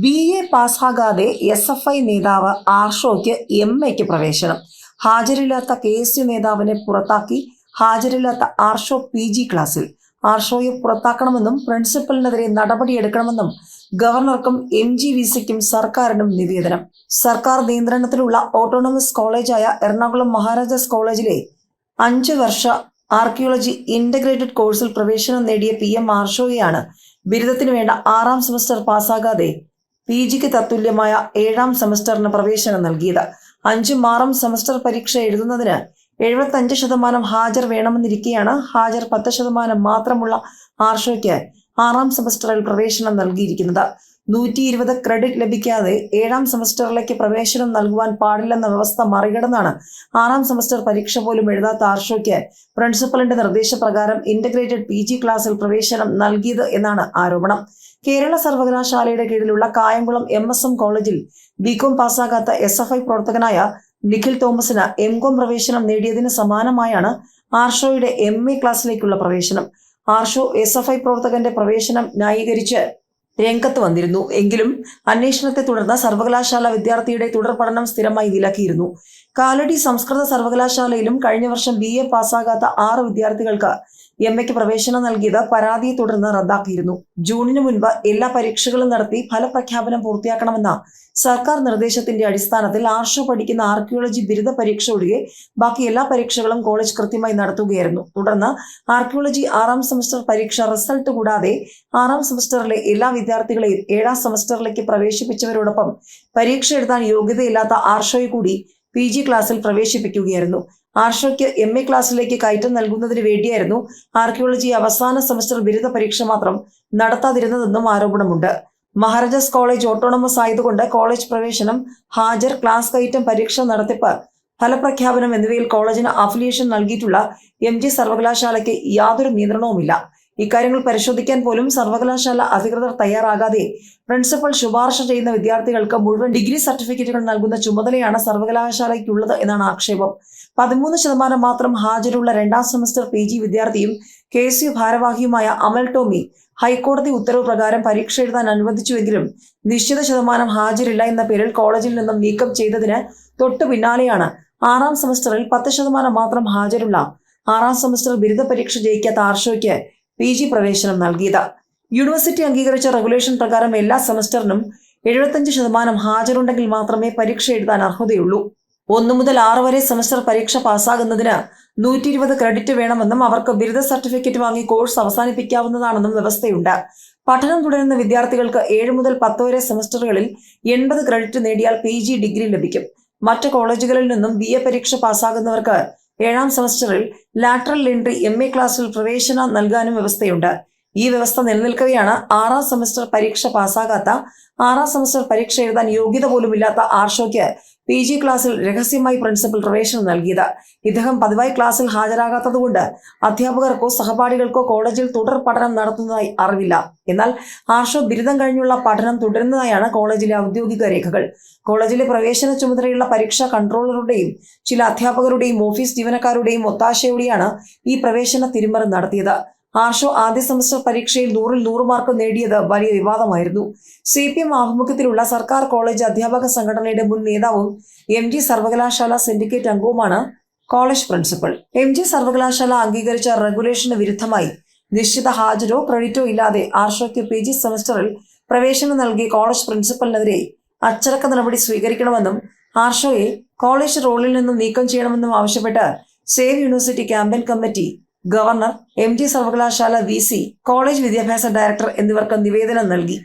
B A പാസ്സാകാതെ S F I നേതാവ് ആർഷോയ്ക്ക് എം എക്ക് പ്രവേശനം. ഹാജരില്ലാത്ത കെ എസ് യു നേതാവിനെ പുറത്താക്കി ഹാജരില്ലാത്ത ആർഷോ പി ജി ക്ലാസ്സിൽ. ആർഷോയെ പുറത്താക്കണമെന്നും പ്രിൻസിപ്പലിനെതിരെ നടപടിയെടുക്കണമെന്നും ഗവർണർക്കും എം ജി വി സിക്കും സർക്കാരിനും നിവേദനം. സർക്കാർ നിയന്ത്രണത്തിലുള്ള ഓട്ടോണമസ് കോളേജായ എറണാകുളം മഹാരാജാസ് കോളേജിലെ അഞ്ച് വർഷ ആർക്കിയോളജി ഇന്റഗ്രേറ്റഡ് കോഴ്സിൽ പ്രവേശനം നേടിയ പി എം ആർഷോയെയാണ് ബിരുദത്തിന് വേണ്ട ആറാം സെമസ്റ്റർ പാസ്സാകാതെ പി ജിക്ക് തത്തുല്യമായ ഏഴാം സെമസ്റ്ററിന് പ്രവേശനം നൽകിയത്. അഞ്ചും ആറും സെമസ്റ്റർ പരീക്ഷ എഴുതുന്നതിന് എഴുപത്തഞ്ച് ശതമാനം ഹാജർ വേണമെന്നിരിക്കെയാണ് ഹാജർ പത്ത് ശതമാനം മാത്രമുള്ള ആർഷോയ്ക്ക് ആറാം സെമസ്റ്ററിൽ പ്രവേശനം നൽകിയിരിക്കുന്നത്. നൂറ്റി ഇരുപത് ക്രെഡിറ്റ് ലഭിക്കാതെ ഏഴാം സെമസ്റ്ററിലേക്ക് പ്രവേശനം നൽകുവാൻ പാടില്ലെന്ന വ്യവസ്ഥ മറികടന്നാണ് ആറാം സെമസ്റ്റർ പരീക്ഷ പോലും എഴുതാത്ത ആർഷോയ്ക്ക് പ്രിൻസിപ്പലിന്റെ നിർദ്ദേശപ്രകാരം ഇന്റഗ്രേറ്റഡ് പി ജി ക്ലാസ്സിൽ പ്രവേശനം നൽകിയത് എന്നാണ് ആരോപണം. കേരള സർവകലാശാലയുടെ കീഴിലുള്ള കായംകുളം എം എസ് എം കോളേജിൽ ബികോം പാസ്സാകാത്ത എസ് എഫ് ഐ പ്രവർത്തകനായ നിഖിൽ തോമസിന് എം കോം പ്രവേശനം നേടിയതിന് സമാനമായാണ് ആർഷോയുടെ എം എ ക്ലാസ്സിലേക്കുള്ള പ്രവേശനം. ആർഷോ എസ് എഫ് ഐ പ്രവർത്തകന്റെ പ്രവേശനം ന്യായീകരിച്ച് രംഗത്ത് വന്നിരുന്നു. എങ്കിലും അന്വേഷണത്തെ തുടർന്ന് സർവകലാശാല വിദ്യാർത്ഥിയുടെ തുടർ പഠനം സ്ഥിരമായി വിലക്കിയിരുന്നു കാലടി സംസ്കൃത സർവകലാശാലയിലും കഴിഞ്ഞ വർഷം ബി എ പാസ്സാകാത്ത ആറ് വിദ്യാർത്ഥികൾക്ക് എം എക്ക് പ്രവേശനം നൽകിയത് പരാതിയെ തുടർന്ന് റദ്ദാക്കിയിരുന്നു. ജൂണിന് മുൻപ് എല്ലാ പരീക്ഷകളും നടത്തി ഫലപ്രഖ്യാപനം പൂർത്തിയാക്കണമെന്ന സർക്കാർ നിർദ്ദേശത്തിന്റെ അടിസ്ഥാനത്തിൽ ആർഷോ പഠിക്കുന്ന ആർക്കിയോളജി ബിരുദ പരീക്ഷ ഒഴികെ ബാക്കി എല്ലാ പരീക്ഷകളും കോളേജ് കൃത്യമായി നടത്തുകയായിരുന്നു. തുടർന്ന് ആർക്കിയോളജി ആറാം സെമസ്റ്റർ പരീക്ഷ റിസൾട്ട് കൂടാതെ ആറാം സെമസ്റ്ററിലെ എല്ലാ വിദ്യാർത്ഥികളെയും ഏഴാം സെമസ്റ്ററിലേക്ക് പ്രവേശിപ്പിച്ചവരോടൊപ്പം പരീക്ഷ എഴുതാൻ യോഗ്യതയില്ലാത്ത ആർഷോയെ കൂടി പി ജി ക്ലാസ്സിൽ പ്രവേശിപ്പിക്കുകയായിരുന്നു. ആർഷോയ്ക്ക് എം എ ക്ലാസ്സിലേക്ക് കയറ്റം നൽകുന്നതിന് വേണ്ടിയായിരുന്നു ആർക്കിയോളജി അവസാന സെമസ്റ്റർ ബിരുദ പരീക്ഷ മാത്രം നടത്താതിരുന്നതെന്നും ആരോപണമുണ്ട്. മഹാരാജാസ് കോളേജ് ഓട്ടോണമസ് ആയതുകൊണ്ട് കോളേജ് പ്രവേശനം ഹാജർ ക്ലാസ് കയറ്റം പരീക്ഷ നടത്തിപ്പ് ഫലപ്രഖ്യാപനം എന്നിവയിൽ കോളേജിന് അഫിലിയേഷൻ നൽകിയിട്ടുള്ള എം ജി സർവകലാശാലയ്ക്ക് യാതൊരു നിയന്ത്രണവുമില്ല. ഇക്കാര്യങ്ങൾ പരിശോധിക്കാൻ പോലും സർവകലാശാല അധികൃതർ തയ്യാറാകാതെ പ്രിൻസിപ്പൽ ശുപാർശ ചെയ്യുന്ന വിദ്യാർത്ഥികൾക്ക് മുഴുവൻ ഡിഗ്രി സർട്ടിഫിക്കറ്റുകൾ നൽകുന്ന ചുമതലയാണ് സർവകലാശാലയ്ക്കുള്ളത് എന്നാണ് ആക്ഷേപം. പതിമൂന്ന് ശതമാനം മാത്രം ഹാജരുള്ള രണ്ടാം സെമസ്റ്റർ പി ജി വിദ്യാർത്ഥിയും കെ എസ് യു ഭാരവാഹിയുമായ അമൽ ടോമി ഹൈക്കോടതി ഉത്തരവ് പ്രകാരം പരീക്ഷ എഴുതാൻ അനുവദിച്ചുവെങ്കിലും നിശ്ചിത ശതമാനം ഹാജരില്ല എന്ന പേരിൽ കോളേജിൽ നിന്നും നീക്കം ചെയ്തതിന് തൊട്ടു പിന്നാലെയാണ് ആറാം സെമസ്റ്ററിൽ പത്ത് ശതമാനം മാത്രം ഹാജരുള്ള ആറാം സെമസ്റ്റർ ബിരുദ പരീക്ഷ ജയിക്കാത്ത ആർഷോയ്ക്ക് പി ജി പ്രവേശനം നൽകിയത്. യൂണിവേഴ്സിറ്റി അംഗീകരിച്ച റെഗുലേഷൻ പ്രകാരം എല്ലാ സെമസ്റ്ററിനും എഴുപത്തഞ്ച് ശതമാനം ഹാജരുണ്ടെങ്കിൽ മാത്രമേ പരീക്ഷ എഴുതാൻ അർഹതയുള്ളൂ. ഒന്നു മുതൽ ആറ് വരെ സെമസ്റ്റർ പരീക്ഷ പാസ്സാകുന്നതിന് നൂറ്റി ഇരുപത് ക്രെഡിറ്റ് വേണമെന്നും അവർക്ക് ബിരുദ സർട്ടിഫിക്കറ്റ് വാങ്ങി കോഴ്സ് അവസാനിപ്പിക്കാവുന്നതാണെന്നും വ്യവസ്ഥയുണ്ട്. പഠനം തുടരുന്ന വിദ്യാർത്ഥികൾക്ക് ഏഴ് മുതൽ പത്ത് വരെ സെമസ്റ്ററുകളിൽ എൺപത് ക്രെഡിറ്റ് നേടിയാൽ പി ജി ഡിഗ്രി ലഭിക്കും. മറ്റ് കോളേജുകളിൽ നിന്നും ബി എ പരീക്ഷ പാസ്സാകുന്നവർക്ക് ഏഴാം സെമസ്റ്ററിൽ ലാറ്ററൽ എൻട്രി എം എ ക്ലാസ്സിൽ പ്രവേശനം നൽകാനും വ്യവസ്ഥയുണ്ട്. ഈ വ്യവസ്ഥ നിലനിൽക്കവെയാണ് ആറാം സെമസ്റ്റർ പരീക്ഷ പാസ്സാകാത്ത ആറാം സെമസ്റ്റർ പരീക്ഷ എഴുതാൻ യോഗ്യത പോലുമില്ലാത്ത ആർഷോയ്ക്ക് പി ജി ക്ലാസ്സിൽ രഹസ്യമായി പ്രിൻസിപ്പൽ പ്രവേശനം നൽകിയത്. ഇദ്ദേഹം പതിവായി ക്ലാസ്സിൽ ഹാജരാകാത്തതുകൊണ്ട് അധ്യാപകർക്കോ സഹപാഠികൾക്കോ കോളേജിൽ തുടർ പഠനം നടത്തുന്നതായി അറിവില്ല. എന്നാൽ ആർഷോ ബിരുദം കഴിഞ്ഞുള്ള പഠനം തുടരുന്നതായാണ് കോളേജിലെ ഔദ്യോഗിക രേഖകൾ. കോളേജിലെ പ്രവേശന ചുമതലയുള്ള പരീക്ഷാ കൺട്രോളറുടെയും ചില അധ്യാപകരുടെയും ഓഫീസ് ജീവനക്കാരുടെയും ഒത്താശയോടെയാണ് ഈ പ്രവേശന തിരിമറി നടത്തിയത്. ആർഷോ ആദ്യ സെമസ്റ്റർ പരീക്ഷയിൽ നൂറിൽ നൂറ് മാർക്ക് നേടിയത് വലിയ വിവാദമായിരുന്നു. സി പി എം ആഭിമുഖ്യത്തിലുള്ള സർക്കാർ കോളേജ് അധ്യാപക സംഘടനയുടെ മുൻ നേതാവും എം ജി സർവകലാശാല സിൻഡിക്കേറ്റ് അംഗവുമാണ് കോളേജ് പ്രിൻസിപ്പൽ. എം ജി സർവകലാശാല അംഗീകരിച്ച റെഗുലേഷന് വിരുദ്ധമായി നിശ്ചിത ഹാജരോ ക്രെഡിറ്റോ ഇല്ലാതെ ആർഷോയ്ക്ക് പി ജി സെമസ്റ്ററിൽ പ്രവേശനം നൽകിയ കോളേജ് പ്രിൻസിപ്പലിനെതിരെ അച്ചടക്ക നടപടി സ്വീകരിക്കണമെന്നും ആർഷോയെ കോളേജ് റോളിൽ നിന്നും നീക്കം ചെയ്യണമെന്നും ആവശ്യപ്പെട്ട് save university campaign committee governor M G സർവകലാശാല വി സി കോളേജ് വിദ്യാഭ്യാസ ഡയറക്ടർ എന്നിവർക്ക് നിവേദനം നൽകി.